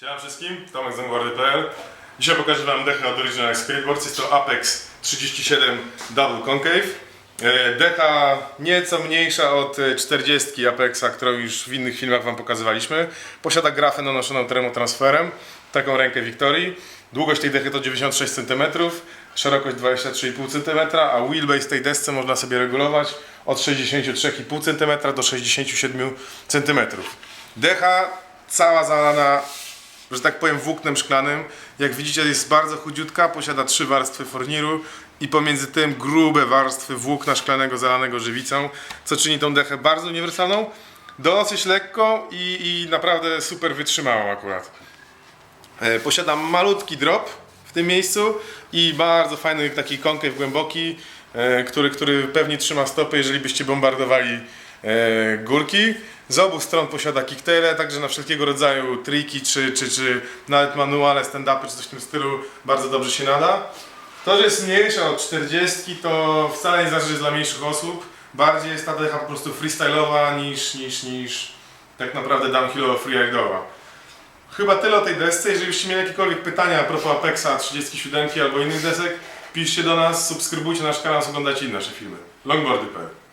Siema wszystkim, Tomek z longboardy.pl Dzisiaj pokażę Wam dechę od Original Skateboards. Jest to Apex 37 Double Concave. E, Decha nieco mniejsza od e, 40 Apexa, którą już w innych filmach Wam pokazywaliśmy. Posiada grafę nanoszoną termotransferem, taką rękę Victorii. Długość tej dechy to 96 cm, szerokość 23,5 cm, a wheelbase tej desce można sobie regulować od 63,5 cm do 67 cm. Decha cała zalana że tak powiem, włóknem szklanym. Jak widzicie, jest bardzo chudziutka, posiada trzy warstwy forniru i pomiędzy tym grube warstwy włókna szklanego zalanego żywicą, co czyni tą dechę bardzo uniwersalną, dosyć lekką i, i naprawdę super wytrzymałą akurat. E, Posiada malutki drop w tym miejscu i bardzo fajny taki konkave głęboki, e, który, który pewnie trzyma stopy, jeżeli byście bombardowali e, górki. Z obu stron posiada kicktaile, także na wszelkiego rodzaju triki, czy, czy, czy nawet manuale, stand-upy, czy coś w tym stylu bardzo dobrze się nada. To, że jest mniejsza od 40, to wcale nie znaczy, że jest dla mniejszych osób. Bardziej jest ta decha po prostu freestyle'owa niż, niż, niż tak naprawdę downhillowo freeride'owa. Chyba tyle o tej desce. Jeżeli byście mieli jakiekolwiek pytania a propos Apexa 37 albo innych desek, piszcie do nas, subskrybujcie nasz kanał, oglądajcie inne nasze filmy. Longboardy.pl